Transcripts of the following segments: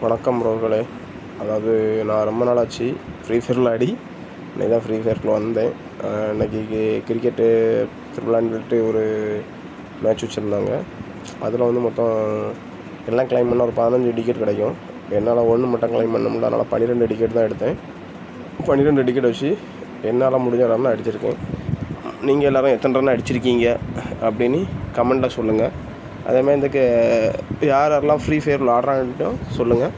வணக்கம் ப்ரோர்களே அதாவது நான் ரொம்ப நாள் ஆச்சு ஃப்ரீ ஃபயரில் ஆடி இன்னைக்கு தான் ஃப்ரீ ஃபயரில் வந்தேன். இன்றைக்கி கிரிக்கெட்டு திருவிழான்னு சொல்லிட்டு ஒரு மேட்ச் வச்சுருந்தாங்க. அதில் வந்து மொத்தம் எல்லாம் கிளைம் பண்ணால் ஒரு பதினஞ்சு டிக்கெட் கிடைக்கும். என்னால் ஒன்று மட்டும் கிளைம் பண்ண முடியல. அதனால் பன்னிரெண்டு டிக்கெட் தான் எடுத்தேன். பன்னிரெண்டு டிக்கெட் வச்சு என்னால் முடிஞ்ச ரன் அடிச்சிருக்கேன். நீங்கள் எல்லோரும் எத்தனை ரன் அடிச்சிருக்கீங்க அப்படின்னு கமெண்ட்டில் சொல்லுங்கள் அதேமாதிரி இந்த யார் யாரெல்லாம் ஃப்ரீ ஃபயர் விளாட்றான்ட்டும் சொல்லுங்கள்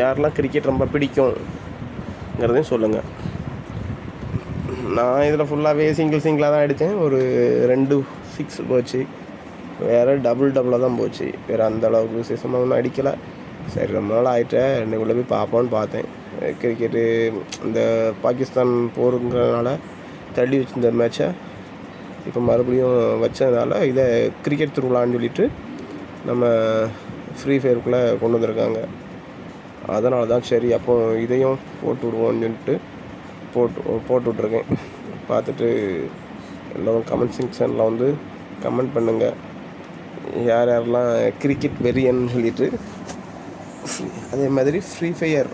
யாரெல்லாம் கிரிக்கெட் ரொம்ப பிடிக்கும்ங்கிறதையும் சொல்லுங்கள் நான் இதில் ஃபுல்லாகவே சிங்கிள் சிங்கிளாக தான் அடித்தேன். ஒரு ரெண்டு சிக்ஸ் போச்சு. வேறு டபுள் டபுளாக தான் போச்சு. வேறு அந்த அளவுக்கு விசேஷமாக ஒன்றும் அடிக்கலை. சரி ரொம்ப நாள் ஆகிட்டேன் இன்னைக்குள்ளே போய் பார்ப்போன்னு பார்த்தேன். கிரிக்கெட்டு இந்த பாகிஸ்தான் போருங்கிறதுனால தள்ளி வச்சிருந்த மேட்சை இப்போ மறுபடியும் வச்சதுனால இதை கிரிக்கெட் திருவிழான்னு சொல்லிட்டு நம்ம ஃப்ரீ ஃபயருக்குள்ளே கொண்டு வந்திருக்காங்க. அதனால தான் சரி அப்போ இதையும் போட்டு விடுவோம்னு சொல்லிட்டு போட்டு போட்டு விட்ருக்கேன் பார்த்துட்டு எல்லோரும் கமெண்ட் செக்ஷனில் வந்து கமெண்ட் பண்ணுங்கள் யார் யாரெல்லாம் கிரிக்கெட் வெறியன்னு சொல்லிட்டு அதே மாதிரி ஃப்ரீ ஃபயர்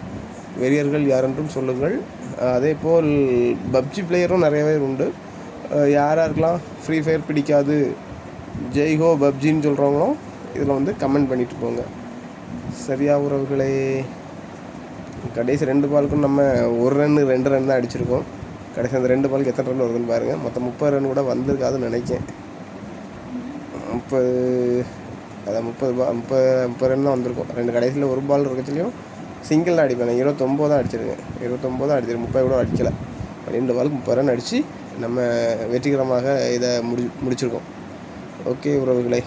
வெறியர்கள் யாரென்றும் சொல்லுங்கள். அதே போல் பப்ஜி பிளேயரும் நிறைய பேர் உண்டு. யார் யாருக்கெலாம் ஃப்ரீ ஃபயர் பிடிக்காது. ஜெய்ஹோ பப்ஜின்னு சொல்கிறவங்களும் இதில் வந்து கமெண்ட் பண்ணிட்டு போங்க. சரியா உறவுகளே? கடைசி ரெண்டு பாலுக்கும் நம்ம ஒரு ரன் ரெண்டு ரன் தான் அடிச்சிருக்கோம். கடைசி அந்த ரெண்டு பாலுக்கு எத்தனை ரன் வருதுன்னு பாருங்கள் மொத்தம் முப்பது ரன் கூட வந்திருக்காதுன்னு நினைக்கேன். முப்பது அதான் முப்பது பா முப்பது முப்பது ரன் தான் வந்திருக்கும். ரெண்டு கடைசியில் ஒரு பால் இருக்கச்சுலையும் சிங்கிள் தான் அடிப்பேன். நான் இருபத்தொம்போது தான் அடிச்சிருக்கேன். இருபத்தொம்போது தான் அடிச்சிருக்கேன். முப்பது கூட அடிக்கலை. ரெண்டு பாலுக்கு முப்பது ரன் அடித்து நம்ம வெற்றிகரமாக இதை முடி முடிச்சிருக்கோம். ஓகே உறவுகளே.